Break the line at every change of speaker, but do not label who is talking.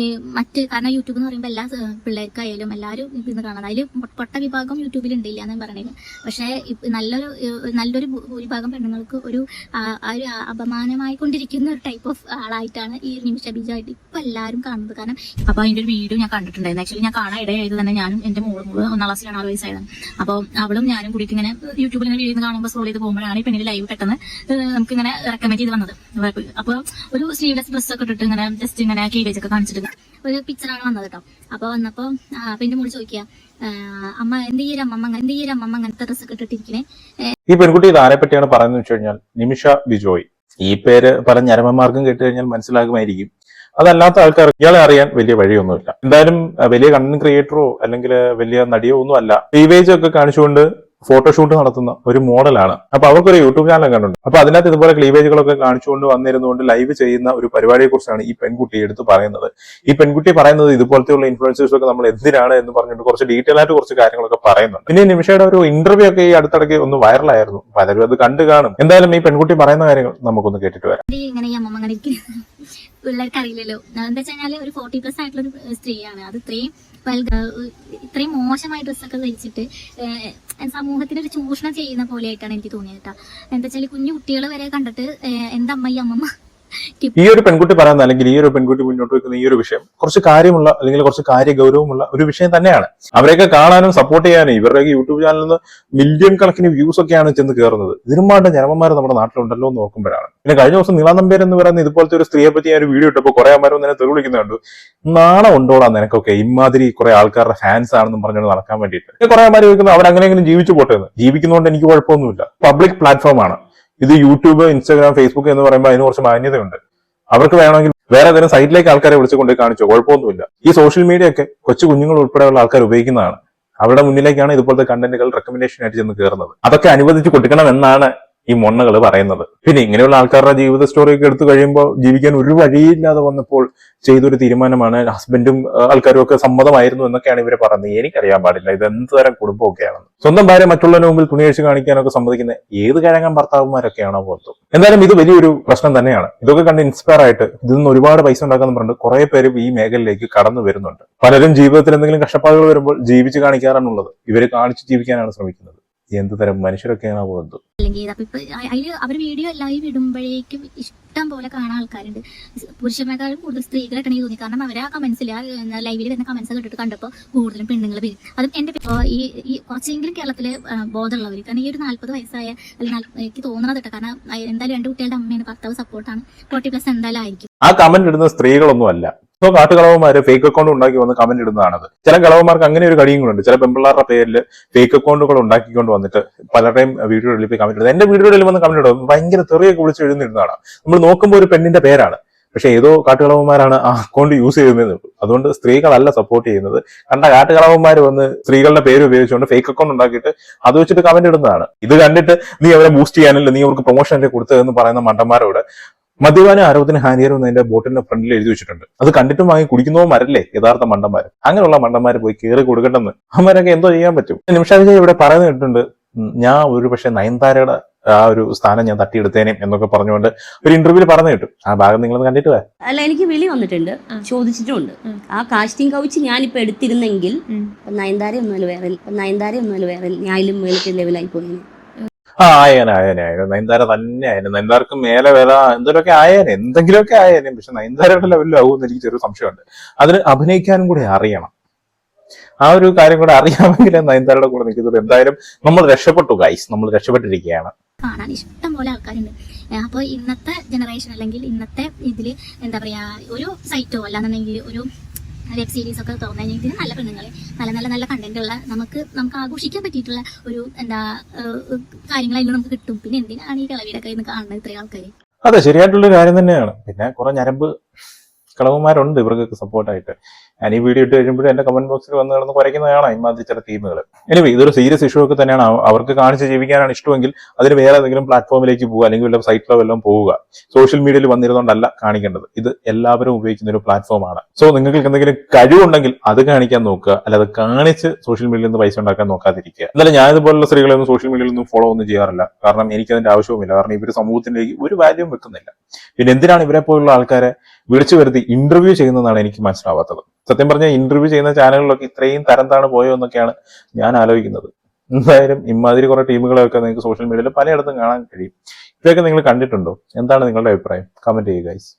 ഈ മറ്റ് കാരണം യൂട്യൂബ് എന്ന് പറയുമ്പോൾ എല്ലാ പിള്ളേർക്കായാലും എല്ലാവരും ഇന്ന് കാണാം. അതിൽ പൊട്ട വിഭാഗം യൂട്യൂബിൽ ഉണ്ടില്ല എന്ന് പറഞ്ഞത് പക്ഷേ നല്ലൊരു നല്ലൊരു ഭൂരിഭാഗം പെണ്ണുങ്ങൾക്ക് ഒരു ഒരു അപമാനമായി കൊണ്ടിരിക്കുന്ന ഒരു ടൈപ്പ് ഓഫ് ആളായിട്ടാണ് ഈ നിമിഷ ബീജായിട്ട് ഇപ്പൊ എല്ലാവരും കാണുന്നത്. കാരണം
അപ്പോൾ അതിന്റെ ഒരു വീഡിയോ ഞാൻ കണ്ടിട്ടുണ്ടായിരുന്നു. ആക്ച്വലി ഞാൻ കാണാൻ ഇടയായത് തന്നെ ഞാനും എന്റെ മോളും മോൾ ഒന്നാം ക്ലാസ്സിലാണ് ആറ് വയസ്സായത്. അപ്പോൾ അവളും ഞാനും കൂടി ഇങ്ങനെ യൂട്യൂബിൽ ഇങ്ങനെ വീഡിയോ കാണുമ്പോൾ സ്ക്രോൾ ചെയ്ത് പോകുമ്പോഴാണ് ഈ പെണ്ണിന്റെ ലൈവ് പെട്ടെന്ന് നമുക്കിങ്ങനെ റെക്കമെൻഡ് ചെയ്ത് വന്നത്. അപ്പോൾ ഒരു സ്ലീവ്ലെസ് ഡ്രസ് ഒക്കെ ഇട്ടിട്ട് ഇങ്ങനെ ജസ്റ്റ് ഇങ്ങനെ കീവേജ് ഒക്കെ കാണിച്ചിട്ട്
ഒരു പിക്ചറാണ് വന്നത് കേട്ടോ അപ്പൊ വന്നപ്പോ പിന്നെ മുടി ചോദിക്കുക അമ്മ എന്ത് ഈ അമ്മ എന്ത് ഈ അമ്മ അങ്ങനത്തെ ഡ്രസ് ഒക്കെ ഇട്ടിട്ടിരിക്കണേ?
ഈ പെൺകുട്ടി ഇത് ആരെ പറ്റിയാണ് പറയുന്നത് വെച്ച് കഴിഞ്ഞാൽ നിമിഷ ബിജോയ്. ഈ പേര് പല ഞരമ്പന്മാർക്കും കേട്ട് കഴിഞ്ഞാൽ മനസ്സിലാകുമായിരിക്കും. അതല്ലാത്ത ആൾക്കാർ ഇയാളെ അറിയാൻ വലിയ വഴിയൊന്നുമില്ല. എന്തായാലും വലിയ കണ്ടന്റ് ക്രിയേറ്ററോ അല്ലെങ്കിൽ വലിയ നടിയോ ഒന്നും അല്ല ഒക്കെ കാണിച്ചുകൊണ്ട് ഫോട്ടോഷൂട്ട് നടത്തുന്ന ഒരു മോഡലാണ്. അപ്പൊ അവർക്കൊരു യൂട്യൂബ് ചാനൽ കണ്ടുണ്ട് അപ്പൊ അതിനകത്ത് ഇതുപോലെ ക്ലീവേജുകളൊക്കെ കാണിച്ചുകൊണ്ട് വന്നിരുന്നുകൊണ്ട് ലൈവ് ചെയ്യുന്ന ഒരു പരിപാടിയെ കുറിച്ചാണ് ഈ പെൺകുട്ടി എടുത്ത് പറയുന്നത്. ഈ പെൺകുട്ടി പറയുന്നത് ഇതുപോലത്തെയുള്ള ഇൻഫ്ലുവൻസേഴ്സ് ഒക്കെ നമ്മൾ എന്തിനാണ് എന്ന് പറഞ്ഞിട്ട് കുറച്ച് ഡീറ്റെയിൽ ആയിട്ട് കുറച്ച് കാര്യങ്ങളൊക്കെ പറയുന്നുണ്ട്. പിന്നെ നിമിഷയുടെ ഒരു ഇന്റർവ്യൂ ഒക്കെ ഈ അടുത്തിടയ്ക്ക് ഒന്ന് വൈറലായിരുന്നു പലരും അത് കണ്ടു കാണും. എന്തായാലും ഈ പെൺകുട്ടി പറയുന്ന കാര്യങ്ങൾ നമുക്കൊന്ന് കേട്ടിട്ട് വരാം.
പിള്ളേർക്ക് അറിയില്ലല്ലോ എന്താ വെച്ചാൽ ഒരു ഫോർട്ടി പ്ലസ് ആയിട്ടുള്ള ഒരു സ്ത്രീയാണ്. അത് ഇത്രയും ഇത്രയും മോശമായ ഡ്രസ്സൊക്കെ ധരിച്ചിട്ട് ഏഹ്, സമൂഹത്തിന് ഒരു ചൂഷണം ചെയ്യുന്ന പോലെയായിട്ടാണ് എനിക്ക് തോന്നിയത് കേട്ടോ. എന്താ വെച്ചാൽ കുഞ്ഞു കുട്ടികൾ വരെ കണ്ടിട്ട് എന്താ അമ്മ ഈ അമ്മമ്മ?
ഈ ഒരു പെൺകുട്ടി പറയുന്ന അല്ലെങ്കിൽ ഈ ഒരു പെൺകുട്ടി മുന്നോട്ട് വെക്കുന്ന ഈ ഒരു വിഷയം കുറച്ച് കാര്യമുള്ള അല്ലെങ്കിൽ കുറച്ച് കാര്യ ഗൗരവമുള്ള ഒരു വിഷയം തന്നെയാണ്. അവരെയൊക്കെ കാണാനും സപ്പോർട്ട് ചെയ്യാനും ഇവരുടെ യൂട്യൂബ് ചാനലിൽ നിന്ന് മില്യൺ കണക്കിന് വ്യൂസ് ഒക്കെയാണ് ചെന്ന് കയറുന്നത് ഇതിനും വേണ്ട ജനമന്മാർ നമ്മുടെ നാട്ടിലുണ്ടല്ലോ എന്ന് നോക്കുമ്പോഴാണ് പിന്നെ കഴിഞ്ഞ ദിവസം നീളാനമ്പേർ എന്ന് പറയുന്ന ഇതുപോലത്തെ ഒരു സ്ത്രീയെ പറ്റി ഞാൻ ഒരു വീഡിയോ ഇട്ടപ്പോൾ കുറെ അമ്മമാരും തന്നെ തെറി നാളെ നാണം ഉണ്ടോടാ നിനക്കൊക്കെ? ഇമാതിരി കുറെ ആൾക്കാരുടെ ഫാൻസ് ആണെന്നും പറഞ്ഞുകൊണ്ട് നടക്കാൻ വേണ്ടിയിട്ട്. കുറെ അമ്മമാർ ചോദിക്കുന്നത് അവരങ്ങനെയെങ്കിലും ജീവിച്ചു പോട്ടെ എന്ന്. ജീവിക്കുന്നതുകൊണ്ട് എനിക്ക് കുഴപ്പമൊന്നുമില്ല. പബ്ലിക് പ്ലാറ്റ്ഫോം ആണ്. ഇത് യൂട്യൂബ് ഇൻസ്റ്റാഗ്രാം ഫേസ്ബുക്ക് എന്ന് പറയുമ്പോൾ അതിന് കുറച്ച് മാന്യതയുണ്ട്. അവർക്ക് വേണമെങ്കിൽ വേറെ ഏതെങ്കിലും സൈറ്റിലേക്ക് ആൾക്കാരെ വിളിച്ചു കൊണ്ടുപോയി കാണിച്ചോ കുഴപ്പമൊന്നുമില്ല. ഈ സോഷ്യൽ മീഡിയ ഒക്കെ കൊച്ചു കുഞ്ഞുങ്ങൾ ഉൾപ്പെടെയുള്ള ആൾക്കാർ ഉപയോഗിക്കുന്നതാണ്. അവരുടെ മുന്നിലേക്കാണ് ഇതുപോലത്തെ കണ്ടന്റുകൾ റെക്കമെൻഡേഷൻ ആയിട്ട് ചെന്ന് കയറുന്നത് അതൊക്കെ അനുവദിച്ച് കൊടുക്കണം എന്നാണ് ഈ മൊണ്ണകൾ പറയുന്നത്. പിന്നെ ഇങ്ങനെയുള്ള ആൾക്കാരുടെ ജീവിത സ്റ്റോറിയൊക്കെ എടുത്തു കഴിയുമ്പോൾ ജീവിക്കാൻ ഒരു വഴിയില്ലാതെ വന്നപ്പോൾ ചെയ്തൊരു തീരുമാനമാണ് ഹസ്ബൻഡും ആൾക്കാരും ഒക്കെ സമ്മതമായിരുന്നു എന്നൊക്കെയാണ് ഇവർ പറയുന്നത്. എനിക്കറിയാൻ പാടില്ല. ഇത് എന്ത് തരം കുടുംബമൊക്കെയാണെന്ന്. സ്വന്തം ഭാര്യ മറ്റുള്ളവരുടെ മുമ്പിൽ തുണി കാണിക്കാനൊക്കെ സമ്മതിക്കുന്ന ഏത് കിഴങ്ങൻ ഭർത്താവുമാരൊക്കെയാണോ പുറത്തു എന്തായാലും ഇത് വലിയൊരു പ്രശ്നം തന്നെയാണ്. ഇതൊക്കെ കണ്ട് ഇൻസ്പയർ ആയിട്ട് ഇതിൽ നിന്ന് ഒരുപാട് പൈസ ഉണ്ടാക്കാന്ന് പറഞ്ഞിട്ട് കുറെ പേര് ഈ മേഖലയിലേക്ക് കടന്നു വരുന്നുണ്ട്. പലരും ജീവിതത്തിൽ എന്തെങ്കിലും കഷ്ടപ്പാടുകൾ വരുമ്പോൾ ജീവിച്ച് കാണിക്കാറാണുള്ളത് ഇവർ കാണിച്ച് ജീവിക്കാനാണ് ശ്രമിക്കുന്നത്. എന്ത് തരം മനുഷ്യരൊക്കെയാണ് പോകുന്നത്
അല്ലെങ്കിൽ അപ്പൊ അതിൽ അവർ വീഡിയോ ലൈവ് ഇടുമ്പോഴേക്കും ഇഷ്ടം പോലെ കാണാൻ ആൾക്കാരുണ്ട്. പുരുഷന്മാരെക്കാളും കൂടുതൽ സ്ത്രീകളായിട്ടാണ് എനിക്ക് തോന്നി കാരണം അവരെ ആ കമന്റ്സിൽ ആ ലൈവിൽ വരുന്ന കമന്റ്സ് ഒക്കെ ഇട്ടിട്ട് കണ്ടപ്പോൾ കൂടുതലും പെണ്ണുങ്ങൾ വരും. അതും എന്റെ ഈ ഈ കുറച്ചെങ്കിലും കേരളത്തിലെ ബോധമുള്ളവർ കാരണം ഈ ഒരു നാല്പത് വയസ്സായ അല്ലെങ്കിൽ എനിക്ക് തോന്നണത് കേട്ടോ. കാരണം എന്തായാലും രണ്ട് കുട്ടികളുടെ അമ്മയാണ് ഭർത്താവ് സപ്പോർട്ടാണ് ഫോർട്ടി പ്ലസ് എന്തായാലും ആയിരിക്കും.
ആ കമന്റ് ഇടുന്ന സ്ത്രീകളൊന്നും അല്ല. ഇപ്പൊ കാട്ടുകളവന്മാര് ഫേക്ക് അക്കൗണ്ട് ഉണ്ടാക്കി വന്ന് കമന്റ് ഇടുന്നതാണത്. ചില കളവന്മാർക്ക് അങ്ങനെ ഒരു കടിയും കൂടെ ഉണ്ട് ചില പെമ്പിള്ളാരുടെ പേരിൽ ഫേക്ക് അക്കൗണ്ടുകൾ ഉണ്ടാക്കിക്കൊണ്ട് വന്നിട്ട് പലരുടെയും വീഡിയോയിൽ പോയി കമന്റ് ഇടുന്നത്. എന്റെ വീഡിയോയിൽ വന്ന് കമന്റ് ഇടും ഭയങ്കര തെറിയൊക്കെ വിളിച്ച് എഴുന്നിരുന്നതാണ് നമ്മൾ നോക്കുമ്പോൾ ഒരു പെണ്ണിന്റെ പേരാണ്. പക്ഷെ ഏതോ കാട്ടുകളവന്മാരാണ് ആ അക്കൗണ്ട് യൂസ് ചെയ്യുന്നതെന്ന് അതുകൊണ്ട് സ്ത്രീകളല്ല സപ്പോർട്ട് ചെയ്യുന്നത്. കണ്ട കാട്ടുകളവന്മാർ വന്ന് സ്ത്രീകളുടെ പേര് ഉപയോഗിച്ചുകൊണ്ട് ഫേക്ക് അക്കൗണ്ട് ഉണ്ടാക്കിയിട്ട് അത് വെച്ചിട്ട് കമന്റ് ഇടുന്നതാണ്. ഇത് കണ്ടിട്ട് നീ അവരെ ബൂസ്റ്റ് ചെയ്യാനല്ല? നീ അവർക്ക് പ്രൊമോഷൻ അല്ലേ കൊടുത്തതെന്ന് പറയുന്ന മണ്ടന്മാരോട് മദ്യപാന ആരോഗ്യത്തിന് ഹാനികരം എന്റെ ബോട്ടിന്റെ ഫ്രണ്ടിൽ എഴുതി വെച്ചിട്ടുണ്ട്. അത് കണ്ടിട്ടും വാങ്ങി കുടിക്കുന്നവന്മാരല്ലേ യഥാർത്ഥ മണ്ടന്മാർ. അങ്ങനെയുള്ള മണ്ടന്മാർ പോയി കയറി കൊടുക്കണ്ടെന്ന്. അമ്മരൊക്കെ എന്തോ ചെയ്യാൻ പറ്റും. നിമിഷ വിജയ് ഇവിടെ പറയുന്നത് കേട്ടിട്ടുണ്ട് ഞാൻ ഒരു പക്ഷെ നയൻതാരയുടെ ആ ഒരു സ്ഥാനം ഞാൻ തട്ടിയെടുത്തേനേം എന്നൊക്കെ പറഞ്ഞുകൊണ്ട് ഒരു ഇന്റർവ്യൂവിൽ പറഞ്ഞു കിട്ടും. ആ ഭാഗം നിങ്ങൾ കണ്ടിട്ട്
അല്ല എനിക്ക് വിളി വന്നിട്ടുണ്ട്. ചോദിച്ചിട്ടുണ്ട് ആ കാസ്റ്റിംഗ് കൗച്ച് ഞാനിപ്പോ എടുത്തിരുന്നെങ്കിൽ നയൻതാര ഒന്നുമല്ല വേറെ നയൻതാര ഒന്നുമല്ല വേറെ ഞാനും മേലത്തെ ലെവലായി പോയി
ആ ആയേനെ ആയേനെ ആയേനെ. നയൻതാര തന്നെ ആയേനെ. നയൻതാരക്ക് മേലെ വേല എന്തെങ്കിലുമൊക്കെ ആയേനെ എന്തെങ്കിലുമൊക്കെ ആയേനെ. പക്ഷെ നയൻതാരയുടെ ലെവലിലാവുമെന്ന് എനിക്ക് ചെറിയ സംശയമുണ്ട്. അതിന് അഭിനയിക്കാനും കൂടി അറിയണം. ആ ഒരു കാര്യം കൂടെ അറിയാമെങ്കിൽ നയൻതാരയുടെ കൂടെ നിൽക്കുന്നത് എന്തായാലും നമ്മൾ രക്ഷപ്പെട്ടു ഗൈസ് നമ്മൾ രക്ഷപ്പെട്ടിരിക്കുകയാണ്.
കാണാൻ ഇഷ്ടം പോലെ ആൾക്കാരുണ്ട്. അപ്പോൾ ഇന്നത്തെ ജനറേഷൻ അല്ലെങ്കിൽ ഇന്നത്തെ ഇതിൽ എന്താ പറയാ ഒരു സൈറ്റോ അല്ലാന്നുണ്ടെങ്കിൽ ഒരു വെബ് സീരീസ് ഒക്കെ തുറന്നു കഴിഞ്ഞാൽ നല്ല പെണ്ണുങ്ങളെ നല്ല നല്ല നല്ല കണ്ടന്റ് ഉള്ള നമുക്ക് നമുക്ക് ആഘോഷിക്കാൻ പറ്റിയിട്ടുള്ള ഒരു എന്താ ഏഹ്, കാര്യങ്ങളെല്ലാം നമുക്ക് കിട്ടും. പിന്നെ എന്തിനാണ് ഈ കളവിയുടെ കാണുന്നത് ഇത്രയും ആൾക്കാർ
അതെ ശരിയായിട്ടുള്ള കാര്യം തന്നെയാണ്. പിന്നെ കുറെ ഞരമ്പ് കളവന്മാരുണ്ട് ഇവർക്കൊക്കെ സപ്പോർട്ടായിട്ട് ഞാൻ ഈ വീഡിയോ ഇട്ട് കഴിയുമ്പോഴും എന്റെ കമന്റ് ബോക്സിൽ വന്ന് കിടന്ന് കുറയ്ക്കുന്നതാണ് ഇമാതിരി ചില ടീമുകൾ എനിവേ ഇതൊരു സീരിയസ് ഇഷ്യൂ ഒക്കെ തന്നെയാണ്. അവർക്ക് കാണിച്ച് ജീവിക്കാനാണ് ഇഷ്ടമെങ്കിൽ അതിന് വേറെ ഏതെങ്കിലും പ്ലാറ്റ്ഫോമിലേക്ക് പോകുക അല്ലെങ്കിൽ വല്ല സൈറ്റിലോ വല്ലതും പോവുക. സോഷ്യൽ മീഡിയയിൽ വന്നിരുന്നോണ്ടല്ല കാണിക്കേണ്ടത്. ഇത് എല്ലാവരും ഉപയോഗിക്കുന്ന ഒരു പ്ലാറ്റ്ഫോമാണ് സോ നിങ്ങൾക്ക് എന്തെങ്കിലും കഴിവുണ്ടെങ്കിൽ അത് കാണിക്കാൻ നോക്കുക. അല്ലാതെ കാണിച്ച് സോഷ്യൽ മീഡിയയിൽ നിന്ന് പൈസ ഉണ്ടാക്കാൻ നോക്കാതിരിക്കുക. എന്നാലും ഞാൻ ഇതുപോലുള്ള സ്ത്രീകളെ ഒന്നും സോഷ്യൽ മീഡിയയിൽ ഒന്നും ഫോളോ ഒന്നും ചെയ്യാറില്ല. കാരണം എനിക്കതിന്റെ ആവശ്യവുമില്ല. കാരണം ഇവർ സമൂഹത്തിലേക്ക് ഒരു വാല്യൂം വെക്കുന്നില്ല. പിന്നെ എന്തിനാണ് ഇവരെ പോലുള്ള ആൾക്കാരെ വിളിച്ചു വരുത്തി ഇന്റർവ്യൂ ചെയ്യുന്നതെന്നാണ് എനിക്ക് മനസ്സിലാവാത്തത്. സത്യം പറഞ്ഞാൽ ഇന്റർവ്യൂ ചെയ്യുന്ന ചാനലുകളൊക്കെ ഇത്രയും തരം താണ് പോയോ എന്നൊക്കെയാണ് ഞാൻ ആലോചിക്കുന്നത്. എന്തായാലും ഇമാതിരി കുറെ ടീമുകളെയൊക്കെ നിങ്ങൾക്ക് സോഷ്യൽ മീഡിയയിൽ പലയിടത്തും കാണാൻ കഴിയും. ഇതൊക്കെ നിങ്ങൾ കണ്ടിട്ടുണ്ടോ? എന്താണ് നിങ്ങളുടെ അഭിപ്രായം? കമന്റ് ചെയ്യുക ഗൈസ്